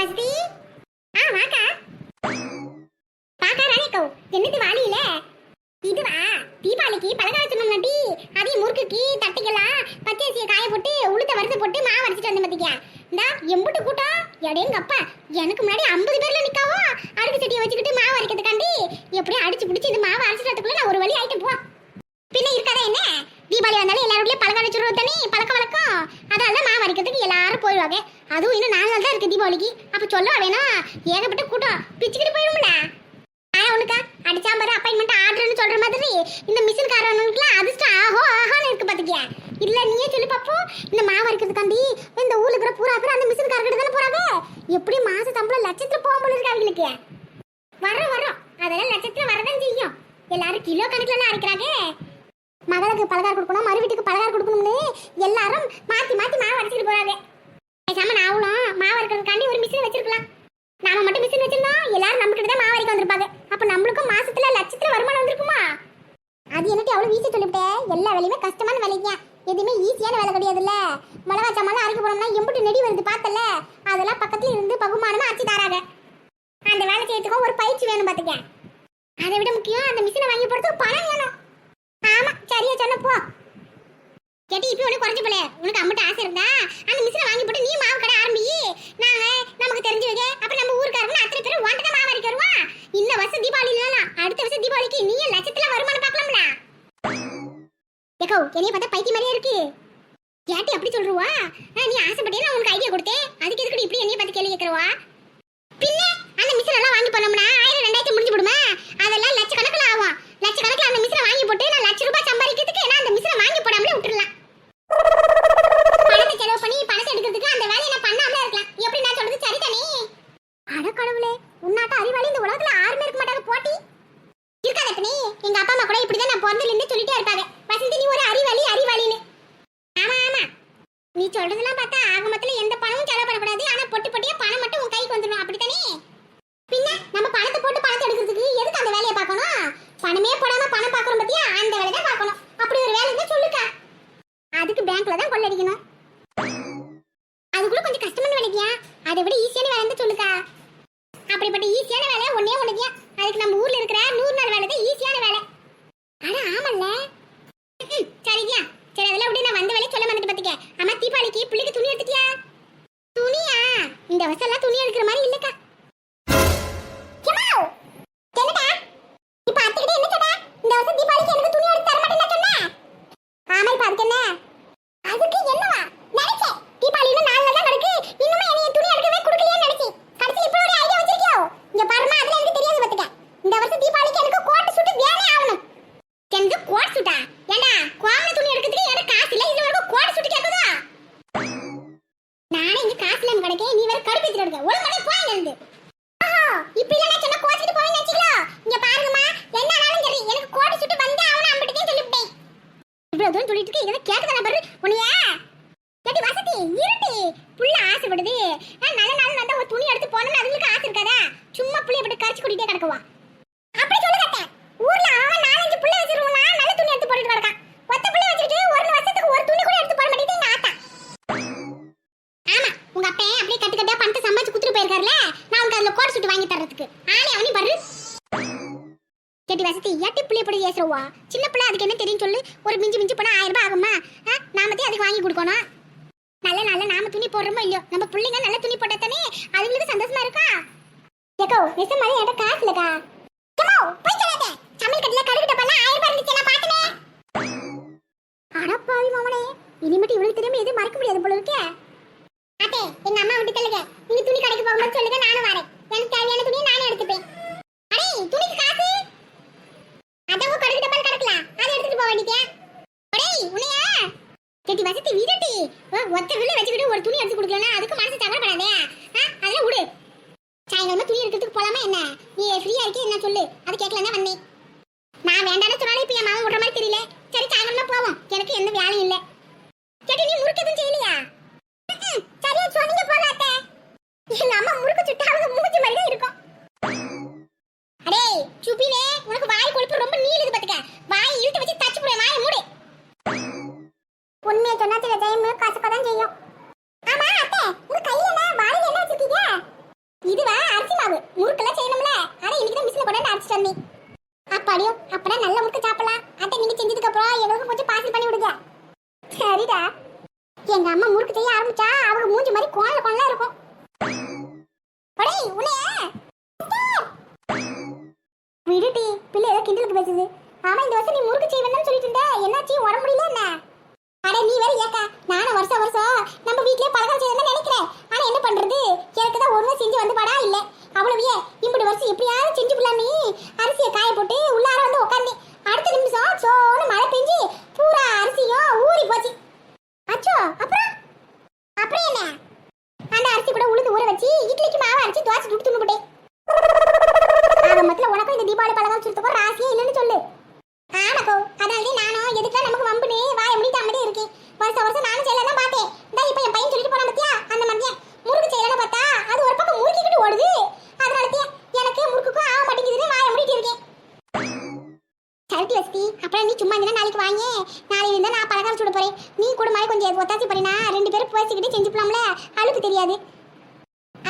வசதி? ஆ வாக்கா. பாக்கா ராணிக்கோ என்னது வாளியில இதுவா? தீபாவளிக்கு பலகார சொன்னோம்டி அதே முறுக்குக்கு தட்டைக்கெல்லாம் பச்சரிசியை காய போட்டு உளுத்த வறுத்து போட்டு மாவு அரைச்சிட்டு வந்தேன் பாத்தியா? இந்தா எம்புட்டு கூட்டம் எடேங்க அப்பா எனக்கு முன்னாடி ஐம்பது பேர்ல நிக்காவோ? அடுக்கு சட்டியை வச்சுக்கிட்டு மாவு அரைக்கிறதுக்காண்டி எப்படியும் அடிச்சு பிடிச்சி இந்த மாவு அரைச்சிட்டு நான் ஒரு வழி ஆயிட்டு போ. பின்ன இருக்காதா என்ன? தீபாவளி வந்தாலும் எல்லாரும் வீட்லயும் பலகாரம் சுடுறது தானே பழக்க வழக்கம். அதனால தான் மாவு அரைக்கிறதுக்கு எல்லாரும் போயிடுவாங்க. அதுவும் இன்னும் நாலு நாள் தான் இருக்கு தீபாவளிக்கு. அப்ப சொல்லவா ஏகப்பட்ட கூட்டம். பிச்சுக்கிட்டு போயிடும்ல. ஆனா உனக்கா அடிச்சாம்பரு அப்பாயின்மெண்ட் ஆர்டர்னு சொல்ற மாதிரி இந்த மிஷின் காரவனுக்குலாம் அதிர்ஷ்டம் ஆஹோ ஆஹான்னு இருக்கு பாத்துக்கியா. இல்ல நீயே சொல்லி பாப்போம் இந்த மாவு அரைக்கிறதுக்காண்டி இந்த ஊர்ல இருக்கிற பூரா பேர் அந்த மிஷின் காரக்கிட்ட தானே போறாங்க. எப்படி மாச சம்பளம் லட்சத்துல போக போல இருக்கு அவங்களுக்கு வரோம் வரோம் அதெல்லாம் லட்சத்துல வரதான் செய்யும். எல்லாரும் கிலோ கணக்குல அரைக்கிறாங்க. மகளுக்கு பலகாரம் கொடுக்கணும் மறு வீட்டுக்கு பலகாரம் கொடுக்கணும்னு எல்லாரும் மாத்தி மாத்தி மாவு அரைச்சிட்டு போறாங்க. பேசாம நாவலும் மாவு அரைக்கிறதுக்காண்டி ஒரு மிஷின் வச்சிருக்கலாம். நாம மட்டும் மிஷின் வச்சிருந்தோம் எல்லாரும் நம்ம கிட்ட தான் மாவு அரைக்க வந்திருப்பாங்க. அப்ப நம்மளுக்கும் மாசத்துல லட்சத்துல வருமானம் வந்திருக்குமா? அது என்னட்டு அவ்வளவு ஈஸி சொல்லிவிட்டேன் எல்லா வேலையுமே கஷ்டமான வேலைங்க. எதுவுமே ஈஸியான வேலை கிடையாதுல்ல. மிளகா சாமான் அரைக்க போனோம்னா எம்பிட்டு நெடி வருது பார்த்தல அதெல்லாம் பக்கத்துல இருந்து பகுமானமா அரைச்சி தராங்க. அந்த வேலை செய்யறதுக்கும் ஒரு பயிற்சி வேணும் பாத்துக்க அதை விட முக்கியம் அந்த மிஷினை வாங்கி போடுறதுக்கு பணம் வேணும். ஆமா சரியா சொன்ன போ. கேட்டி இப்போ உனக்கு குறைஞ்ச போல. உனக்கு அம்மட்ட ஆசை இருந்தா அந்த மிஷினை வாங்கி போட்டு நீ மாவு கடை ஆரம்பி. நாங்க நமக்கு தெரிஞ்சவங்க அப்ப நம்ம ஊருக்காரங்க அத்தனை பேரும் ஒன்றை தான் மாவு அரைக்க வருவா? இந்த வருஷம் தீபாவளி இல்லலாம் அடுத்த வருஷம் தீபாவளிக்கு நீ லட்சத்துல வருமானம் பார்க்கலாம்ல. ஏக்கோ என்னைய பார்த்தா பைத்திய மாதிரியே இருக்கு. கேட்டி அப்படி சொல்றவா? நீ ஆசைப்பட்டே நான் உனக்கு ஐடியா கொடுத்தேன். அதுக்கு எதுக்கு இப்படி என்னைய பார்த்து கேள்வி கேட்கறவா? பின்ன அந்த மிஷின் எல்லாம் வாங்கி பண்ணோம்னா ஆயிரம் ரெண்டாயிரத்தி முடிஞ்சு விடுமா அதெல்லாம் லட்சக்கணக்கில் ஆகும் லட்சக்கணக்கில் அந்த மிஷினை வாங்கி போட்டு நான் லட்ச ரூபாய் சம்பாதிக்கிறதுக்கு நான் அந்த மிஷினை வாங்கி போடாமலே விட்டுறலாம் பணத்தை செலவு பண்ணி பணத்தை எடுக்கிறதுக்கு அந்த வேலையை நான் பண்ணாமலே இருக்கலாம் எப்படி நான் சொல்றது சரிதானே அட கடவுளே உன்னாட்ட அறிவாளி இந்த உலகத்துல யாருமே இருக்க மாட்டாங்க போட்டி இருக்காத நீ எங்க அப்பா அம்மா கூட இப்படிதான் நான் பிறந்ததுல இருந்தே சொல்லிட்டே இருப்பாங்க வசந்தி நீ ஒரு அறிவாளி அறிவாளின்னு ஆமா ஆமா நீ சொல்றதெல்லாம் பார்த்தா ஆக மொத்தத்துல எந்த பணமும் செலவு பண்ணக்கூடாது ஆனா பொட்டு பொட்டியா பணம் மட்டும் உன் கைக்கு வந்துடும் அப்படித்தானே? பின்ன நம்ம பணத்தை போட்டு பணத்தை எடுக்கிறதுக்கு எதுக்கு அந்த வேலையை பார்க்கணும்? பணமே போடாம பணம் பார்க்கறோம் பத்தியா? அந்த வேலை தான் பார்க்கணும். அப்படி ஒரு வேலை இருந்தா சொல்லுக்கா. அதுக்கு பேங்க்ல தான் கொள்ளடிக்கணும் அது கூட கொஞ்சம் கஷ்டமான வேலைக்கியா அதை விட ஈஸியான வேலை இருந்தா சொல்லுக்கா. அப்படிப்பட்ட ஈஸியான வேலை ஒன்னே ஒண்ணுதியா அதுக்கு நம்ம ஊர்ல இருக்கிற நூறு நாள் வேலை தான் ஈஸியான வேலை. அட ஆமல்ல. ம்ம், சரிதியா சரி அதெல்லாம் விட நான் வந்த வேலையை சொல்ல மறந்துட்டு பாத்துக்க. அம்மா தீபாவளிக்கு பிள்ளைக்கு துணி எடுத்துட்டியா? துணியா? இந்த வருஷம் எல்லாம் துணி எடுக்கிற மாதிரி இல்லக்கா எம்மாவ், என்னடா? இப்ப அத்தைகிட்ட என்ன சொன்ன? இந்த வருஷம் தீபாவளிக்கு எனக்கு துணி எடுத்து தர மாட்டேன்னு சொன்ன? ஆமா, இப்ப அதுக்கு என்ன? அதுக்கு என்னவா? நினைச்சேன். தீபாவளி இன்னும் நாலு நாள் தான் கிடக்கு. இன்னுமே என்னைய துணி எடுக்கவே கொடுக்கலையேன்னு நினைச்சேன். கடைசில இப்படி ஒரு idea வச்சிருக்கியோ? இங்க பாரும்மா, அதெல்லாம் எனக்கு தெரியாது பாத்துக்க. இந்த வருஷம் தீபாவளிக்கு எனக்கு கோட் சூட் வேணே ஆகணும். எனக்கு கோட் சூட்டா? ஏண்டா, கோவண துணி எடுக்கிறதுக்கு எனக்கு காசு இல்ல. இதுல உனக்கு கோட் சூட் கேக்குதா? நானே இங்க காசு இல்லாம கிடக்கேன். நீ வேற கடுப்பேத்திட்டு இருக்க. ஒழுங்காவே போய் இங்க இருந்து. ஓஹோ, இப்படி இல்லைன்னா சொன்னா கோச்சிட்டு போவேன்னு நினைச்சீங்களோ? இங்க பாருங்கம்மா, என்ன ஆனாலும் சரி, எனக்கு கோட் சூட் வந்தே ஆகணும் அம்பிட்டுதான் சொல்லிவிட்டேன். இவ்வளவு தூரம் சொல்லிட்டு இருக்க, இதெல்லாம் கேட்கதானே பாரு. உன்னைய? ஏடி வசதி, இருடி. புள்ள ஆசைப்படுது. ஆ, நல்ல நாள் வந்தா ஒரு துணி எடுத்து போகணும்னு அதுங்களுக்கு ஆசை இருக்காதா? சும்மா புள்ளைய போட்டு கரிச்சு கூட்டிட்டே கிடக்குவா. அப்படி சொல்லுங்க அத்தை. ஊர்ல அவன் நாலஞ்சு புள்ள வச்சிருக்கானா, நல்ல துணி எடுத்து போட்டுட்டு கிடக்கான். ஒத்த புள்ள வச்சுக்கிட்டு ஒரு வருஷத்துக்கு ஒரு துணி கூட எடுத்து போட மாட்டேங்குது எங்க ஆத்தா. ஆமா உங்க அப்பன் அப்படியே கட்டு கட்டா பணத்தை சம்பாதிச்சு குத்துட்டு போயிருக்காருல நான் உனக்கு அதுல கோட் சுட்டு வாங்கி தர்றதுக்கு ஆளே அவனி பாரு கேட்டி வசதி ஏட்டி பிள்ளை படி ஏசுறவா சின்ன பிள்ளை அதுக்கு என்ன தெரியும் சொல்லு ஒரு மிஞ்சி மிஞ்சி போனா ஆயிரம் ரூபாய் ஆகுமா ஆ, நாமத்தே அதுக்கு வாங்கி கொடுக்கணும் நல்ல நல்ல நாம துணி போடுறோமோ இல்லையோ நம்ம பிள்ளைங்க உடனே துணி அதுங்களுக்கு சந்தோஷமா இருக்கா? ஏக்கோ மிஸ் மாதிரி என்கிட்ட காசு இல்லக்கா. ஏம்மா, போய் சொல்லாத. சமையல் கட்டில கடுகு டப்பாலாம் ஆயிரம் ரூபாய் இருந்துச்சு நான் பார்த்தனே. அடப்பாவி மாமனே இனிமேட்டு இவளுக்கு தெரியாம எதுவும் மறக்க முடியாது போல இருக்கே. அத்தே எங்க அம்மா விட்டு தள்ளுங்க. நீங்க துணி கடைக்கு போகும்போது சொல்லுங்க நானும் வரேன். எனக்கு தேவையான துணியை நானே எடுத்துப்பேன். அடே துணிக்கு காசு? அதவோ கடைக்கு டப்பால் கிடக்கலாம் அதை எடுத்துட்டு போக வேண்டியதே அடே உன்னைய? கேட்டி வசதி வீரட்டி ஒத்த வில்ல வச்சுக்கிட்டு ஒரு துணி எடுத்து கொடுக்கலன்னா அதுக்கு மனசு தவிர முடியும் அப்பதான் நல்ல முறுக்கு சாப்பிடலாம். அத்தை நீங்க செஞ்சதுக்கு அப்புறம் எங்களுக்கும் கொஞ்சம் பாசி பண்ணி விடுங்க. சரிடா. எங்க அம்மா முறுக்கு செய்ய ஆரம்பிச்சா அவங்க மூஞ்சி மாதிரி கோணல கோணலா இருக்கும். படை உனைய விடுடி பிள்ளை ஏதோ கிண்டலுக்கு பேசுது. ஆமா இந்த வருஷம் நீ முறுக்கு செய்வேன்னு சொல்லிட்டு இருந்த. என்னாச்சு உடம்பு முடியல என்ன? அட நீ வேற ஏக்கா. நானும் வருஷம் வருஷம் தீபாவளி பலகாரம் சுடுறதுக்கும் ராசியே இல்லைன்னு சொல்லு. ஆமாக்கோ அதனால நானும் எதுக்கா நமக்கு வம்புனே வாய முடிட்டு அமைதியே இருக்கேன் வருஷம் வருஷம் நானும் செய்யலாம் தான் பார்த்தேன். இந்த இப்போ என் பையன் சொல்லிட்டு போறான் பத்தியா? அந்த மதியம் முறுக்கு செய்யலாம் பார்த்தா அது ஒரு பக்கம் முறுக்கிக்கிட்டு ஓடுது. அதனால எனக்கு முறுக்குக்கும் ஆக மாட்டேங்குதுன்னு வாய முடிட்டு இருக்கேன். சரக்கு வசதி அப்புறம் நீ சும்மா இருந்தா நாளைக்கு வாங்க. நாளைக்கு இருந்தா நான் பலகாரம் சுட போறேன். நீ கூட மாதிரி கொஞ்சம் ஒத்தாசி பண்ணினா ரெண்டு பேரும் பேசிக்கிட்டு செஞ்சுப்பலாம்ல? அழுப்பு தெரியாது.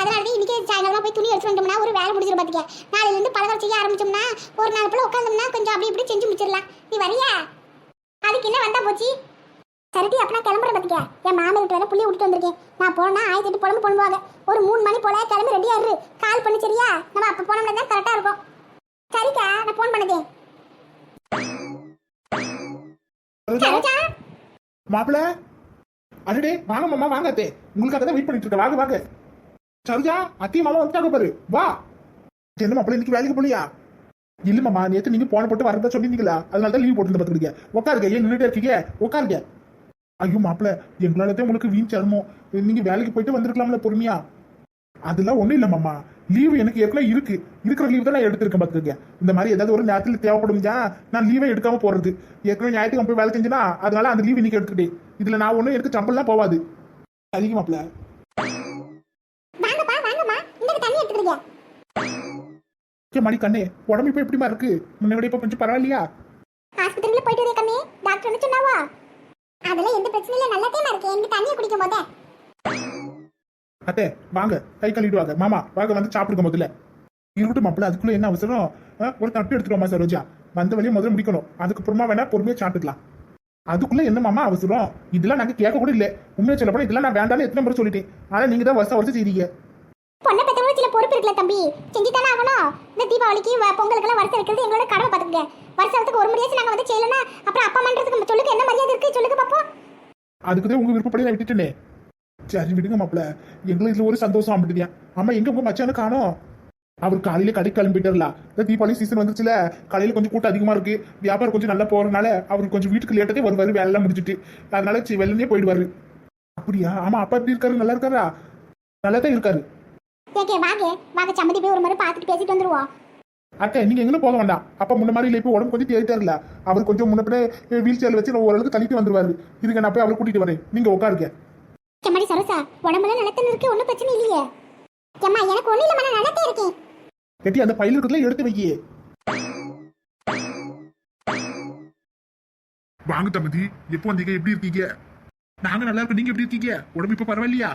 அதனால தான் இன்னைக்கு சாயங்காலமா போய் துணி எடுத்து வந்தோம்னா ஒரு வேலை முடிச்சிட பாத்துக்க நாளைல இருந்து பலகாரம் செய்ய ஆரம்பிச்சோம்னா ஒரு நாள் போல உட்காந்தோம்னா கொஞ்சம் அப்படி இப்படி செஞ்சு முடிச்சிடலாம். நீ வரியா? அதுக்கு என்ன வந்தா போச்சு? சரட்டி அப்ப நான் கிளம்புறேன் பாத்துக்க என் மாமா கிட்ட வேற புள்ளி விட்டுட்டு வந்திருக்கேன். நான் போனா ஆயிரத்தி எட்டு புலம்பு பண்ணுவாங்க ஒரு மூணு மணி போல கிளம்பி ரெடியா இரு. கால் பண்ணி சரியா? நம்ம அப்ப போனோம்னா தான் கரெக்டா இருக்கும். சரிக்கா நான் போன் பண்ணதே. சரோஜா? மாப்பிள? அடடே வாங்க மாமா வாங்க அத்தே. உங்களுக்காக தான் வெயிட் பண்ணிட்டு இருக்கேன். வாங்க வாங்க. சரோஜா அத்தையும் மாமா வந்துட்டாங்க பாரு. வா. என்ன மாப்பிள இன்னைக்கு வேலைக்கு போலியா இல்ல மாமா நேத்து நீங்க போன போட்டு வரதா சொல்லியிருந்தீங்களா அதனால தான் லீவ் போட்டு பாத்துக்கிறீங்க உட்காருங்க ஏன் நின்றுட்டே இருக்கீங்க? உட்காருங்க ஐயோ மாப்பிள எங்களால தான் உங்களுக்கு வீண் சருமம் நீங்க வேலைக்கு போயிட்டு வந்திருக்கலாம்ல பொறுமையா? அதெல்லாம் ஒண்ணும் இல்ல மாமா. லீவு எனக்கு ஏற்கனவே இருக்கு. இருக்கிற லீவ் தான் நான் எடுத்திருக்கேன் பாத்துக்கங்க இந்த மாதிரி ஏதாவது ஒரு நேரத்தில் தேவைப்படுஞ்சா நான் லீவே எடுக்காம போறது. ஏற்கனவே ஞாயிற்றுக்கிழமை போய் வேலை செஞ்சுனா அதனால அந்த லீவ் இன்னைக்கு எடுத்துக்கிட்டேன். இதுல நான் ஒன்றும் எனக்கு சம்பளம்லாம் போவாது. அதிக மணி கண்ணே உடம்பு இப்ப எப்படிமா இருக்கு? முன்ன விட இப்ப கொஞ்சம் பரவாயில்லையா? ஆஸ்பத்திரியில போயிட்டு வரே கண்ணே டாக்டர் என்ன சொன்னாவா? அதெல்லாம் எந்த பிரச்சனையும் இல்ல நல்லா தேமா இருக்கு. எனக்கு தண்ணியை குடிக்கும் போதே. அத்தே வாங்க. கை கழுவிட்டு வாங்க மாமா வாங்க வந்து சாப்பிடுங்க முதல்ல. இருக்கட்டும் மாப்பிள அதுக்குள்ள என்ன அவசரம்? ஒரு தட்டு எடுத்துருவோமா சரோஜா. வந்த வழியை முதல்ல முடிக்கணும். அதுக்கப்புறமா வேணா பொறுமையா சாப்பிட்டுக்கலாம். அதுக்குள்ள என்ன மாமா அவசரம்? இதெல்லாம் நாங்க கேட்க கூட இல்ல. உண்மையை சொல்ல போனா இதெல்லாம் நான் வேண்டாம்னு எத்தனை முறை சொல்லிட்டேன். ஆனா நீங்க தான் வருஷம் வருஷம் செய்றீங்க. பொண்ணை பொறுப்பு இருக்குல்ல தம்பி? செஞ்சு தானே ஆகணும். இந்த தீபாவளிக்கு பொங்கலுக்கெல்லாம் வருஷம் இருக்கிறது எங்களோட கடமை பார்த்துக்கங்க. வருஷத்துக்கு ஒரு முறையாச்சும் நாங்கள் வந்து செய்யலன்னா அப்புறம் அப்பா மன்றதுக்கு சொல்லுங்க என்ன மரியாதை இருக்கு? சொல்லுங்க பாப்போம். அதுக்குதான் உங்க விருப்பப்படி நான் விட்டுட்டேனே. சரி விடுங்க மாப்பிள எங்களுக்கு இதுல ஒரு சந்தோஷம் அப்படியா அம்மா எங்க உங்க மச்சானு காணோம்? அவர் காலையில கடைக்கு கிளம்பிட்டார்ல. இந்த தீபாவளி சீசன் வந்துச்சுல காலையில கொஞ்சம் கூட்டம் அதிகமா இருக்கு. வியாபாரம் கொஞ்சம் நல்லா போறதுனால அவர் கொஞ்சம் வீட்டுக்கு லேட்டதே வருவாரு வேலை எல்லாம் அதனால வெள்ளனே போயிடுவாரு. அப்படியா? ஆமா அப்பா எப்படி இருக்காரு? நல்லா இருக்காரா? நல்லா தான் இருக்காரு. ஏகே வாங்க. வாங்க சம்மதி போய் ஒரு முறை பார்த்துட்டு பேசிட்டு வந்துருவோம். அக்கா நீங்க எங்க போக வேண்டாம். அப்பா முன்ன மாதிரி இல்லை இப்போ உடம்பு கொஞ்சம் தேடிட்டாருல அவர் கொஞ்சம் முன்ன பின்ன வீல் சேர் வச்சு ஓரளவுக்கு தள்ளிட்டு வந்துருவாரு. இதுக்கு நான் போய் அவர் கூட்டிட்டு வரேன். நீங்க உட்காருங்க. செம்மாடி சரோசா உடம்பெல்லாம் நிலத்தன்னு இருக்கு. ஒன்றும் பிரச்சனை இல்லையே. ஏம்மா எனக்கு ஒன்றும் இல்லைம்மா நான் நிலத்தே இருக்கேன். கட்டி அந்த பையில இருக்கிறதுல எடுத்து வைக்கியே வாங்க தம்பதி. எப்போ வந்தீங்க? எப்படி இருக்கீங்க? நாங்க நல்லா இருக்கோம். நீங்க எப்படி இருக்கீங்க? உடம்பு இப்ப பரவாயில்லையா?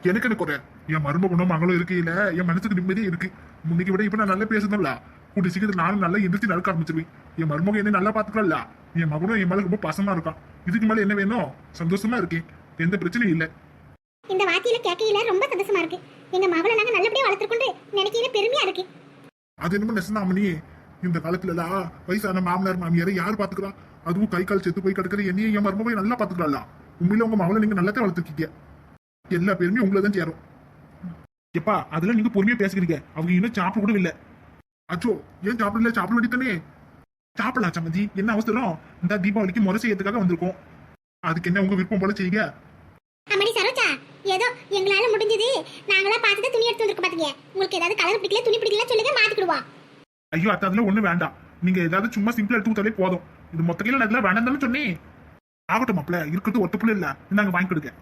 எனக்கு என்ன குறை? என் மருமகனும் மகளும் இருக்கையில என் மனசுக்கு நிம்மதியே இருக்கு. முன்னைக்கு விட இப்ப நான் நல்லா பேசுனல கூட்டி சீக்கிரத்துல நானும் நல்லா எந்திரிச்சு நடக்க ஆரம்பிச்சிருவேன். என் மருமகன் என்ன நல்லா பாத்துக்கல என் மகனும் என் மேல ரொம்ப பாசமா இருக்கான். இதுக்கு மேல என்ன வேணும்? சந்தோஷமா இருக்கேன். எந்த பிரச்சனையும் இல்லை. இந்த வாத்தியில கேட்கையில ரொம்ப சந்தோஷமா இருக்கு. எங்க மகளை நாங்க நல்லபடியா வளர்த்துக்கொண்டு நினைக்கையில பெருமையா இருக்கு. அது என்னமோ நெசனாமணி இந்த காலத்துல எல்லாம் வயசான மாமனார் மாமியாரை யார் பாத்துக்கிறா? அதுவும் கை கால் செத்து போய் கிடக்குற என்னையும் என் மருமகளை நல்லா பாத்துக்கலாம்ல. உண்மையில உங்க மகளை நீங்க நல்லா தான் வளர்த்துருக்கீங்க. எல்லா பேருமே உங்களை தான் சேரும். எப்பா அதெல்லாம் நீங்க பொறுமையா பேசுகிறீங்க அவங்க இன்னும் சாப்பிட கூட இல்ல. அச்சோ ஏன் சாப்பிடல சாப்பிட வேண்டியதானே சாப்பிடலாம் சம்மந்தி. என்ன அவசரம்? இந்த தீபாவளிக்கு முறை செய்யறதுக்காக வந்திருக்கோம். அதுக்கு என்ன உங்க விருப்பம் போல செய்யுங்க? சரோஜா ஏதோ எங்களால முடிஞ்சது. நாங்களா பார்த்துட்டு துணி எடுத்து வந்திருக்க பாத்தீங்க உங்களுக்கு ஏதாவது கலர் பிடிக்கல துணி பிடிக்கல சொல்லுங்க மாத்திக்கிடுவா ஐயோ அத்தை அதெல்லாம் ஒண்ணும் வேண்டாம். நீங்க ஏதாவது சும்மா சிம்பிளா எடுத்து கொடுத்தாலே போதும். இது மொத்த கையில நான் இதெல்லாம் வேண்டாம் தானே சொன்னேன். ஆகட்டும் மாப்பிள. இருக்கிறது ஒத்த புள்ள இல்ல. இந்தாங்க வாங்கி கொடுங்க.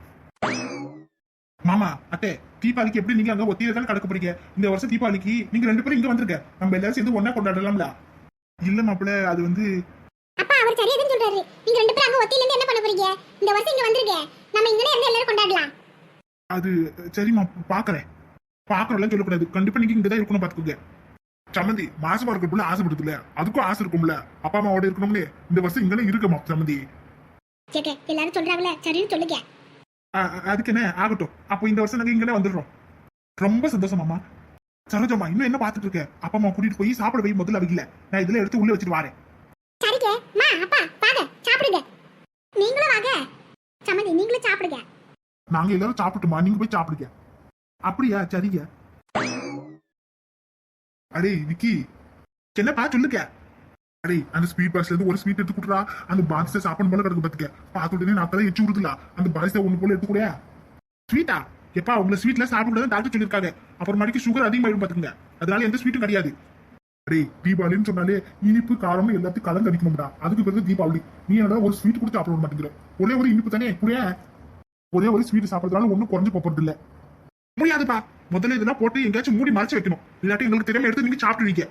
மாமா அத்தை தீபாவளிக்கு எப்படி நீங்க அங்க ஒத்தியில தான் கடக்க போறீங்க இந்த வருஷம் தீபாவளிக்கு நீங்க ரெண்டு பேரும் இங்க வந்திருக்க நம்ம எல்லாரும் சேர்ந்து ஒண்ணா கொண்டாடலாம்ல. இல்ல மாப்பிள அது வந்து அப்பா அவர் சரியா தான் சொல்றாரு. நீங்க ரெண்டு பேரும் அங்க ஒத்தியில இருந்து என்ன பண்ண போறீங்க? இந்த வருஷம் இங்க வந்திருக்க நம்ம இங்கனே இருந்து எல்லாரும் கொண்டாடலாம். அது சரிம்மா பாக்குறேன். பாக்குறோம்லாம் சொல்லக்கூடாது. கண்டிப்பா நீங்க இங்கதான் இருக்கணும் பாத்துக்கோங்க. சம்மந்தி மாசமா இருக்கணும்ல ஆசைப்படுதுல அதுக்கும் ஆசை இருக்கும்ல. அப்பா அம்மாவோட இருக்கணும்ல இந்த வருஷம் இங்கதான் இருக்கமா சம்மந்தி. எல்லாரும் சொல்றாங்களே சரின்னு சொல்லுங்க. அதுக்கு என்ன? ஆகட்டும். அப்போ இந்த வருஷம் நாங்க இங்கே வந்துடுறோம். ரொம்ப சந்தோஷம் மாமா. சரோஜம்மா இன்னும் என்ன பார்த்துட்டு இருக்க? அப்பா அம்மா கூட்டிட்டு போய் சாப்பிட போய் முதல்ல வைக்கல நான் இதுல எடுத்து உள்ள வச்சுட்டு வரேன். சரிங்க மா அப்பா வாங்க. சாப்பிடுங்க. நீங்களும் வாங்க. சம்மந்தி நீங்களும் சாப்பிடுங்க. நாங்க எல்லாரும் சாப்பிட்டுமா? நீங்க போய் சாப்பிடுங்க. அப்படியா? சரிங்க. அடே விக்கி. என்னப்பா சொல்லுங்க? அடே அந்த ஸ்வீட் பாக்ஸ்ல இருந்து ஒரு ஸ்வீட் எடுத்து கொடுறா அந்த பாக்ஸ சாப்பிடும் போல கிடக்கு பாத்துக்க. பார்த்த உடனே நான் தலை எச்சு விடுதுல அந்த பாக்ஸ ஒண்ணு போல எடுத்து கூடயா ஸ்வீட்டா எப்பா உங்களை ஸ்வீட்ல சாப்பிடக்கூடாது டாக்டர் சொல்லியிருக்காங்க. அப்புறமாடிக்கு சுகர் அதிகமாயிடும் பாத்துக்கங்க. அதனால எந்த ஸ்வீட்டும் கிடையாது. அடே தீபாவளின்னு சொன்னாலே இனிப்பு காரம் எல்லாத்தையும் கலந்து அடிக்கணும்டா. அதுக்கு பிறகு தீபாவளி. நீ என்னடா ஒரு ஸ்வீட் கொடுத்து சாப்பிட விட மாட்டேங்கிற. ஒரே ஒரு இனிப்பு தானே கூட ஒரே ஒரு ஸ்வீட் சாப்பிடறதுனால ஒண்ணும் குறைஞ்சு போறது இல்ல முடியாதுப்பா. முதல்ல இதெல்லாம் போட்டு எங்கேயாச்சும் மூடி மறைச்சு வைக்கணும். இல்லாட்டி எங்களுக்கு தெரியாம எடுத்து நீங்க சாப்பிட்டுருவீங்க.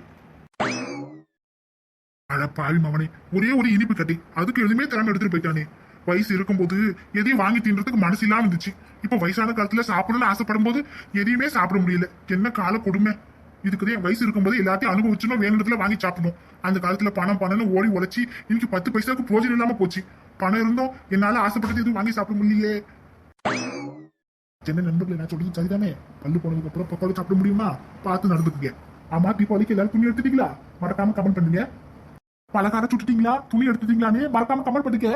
அட பாவி மவனே ஒரே ஒரு இனிப்பு கட்டி அதுக்கு எதுவுமே திறமை எடுத்துட்டு போயிட்டானே. வயசு இருக்கும்போது எதையும் வாங்கி தின்றதுக்கு மனசு இல்லாம இருந்துச்சு. இப்ப வயசான காலத்துல சாப்பிடணும்னு ஆசைப்படும் போது எதையுமே சாப்பிட முடியல. என்ன கால கொடுமை? இதுக்குதான் வயசு இருக்கும்போது எல்லாத்தையும் அனுபவிச்சுனோ வேணுன்றதுல வாங்கி சாப்பிடணும். அந்த காலத்துல பணம் பணம்னு ஓடி உழைச்சி இன்னைக்கு பத்து பைசாவுக்கு போஜனம் இல்லாம போச்சு. பணம் இருந்தோம் என்னால ஆசைப்பட்டது எதுவும் வாங்கி சாப்பிட முடியலையே. என்ன நண்பர்கள் நான் சொல்றது சரிதானே? பல்லு போனதுக்கு அப்புறம் பக்கோட சாப்பிட முடியுமா? பார்த்து நடந்துக்குங்க. ஆமா தீபாவளிக்கு எல்லாரும் துணி எடுத்துட்டீங்களா? மறக்காம கமெண்ட் பண்ணுங்க. பலகாரம் சுட்டுட்டீங்களா? துணி எடுத்துட்டீங்களான்னு மறக்காம கமெண்ட் பண்ணுங்க.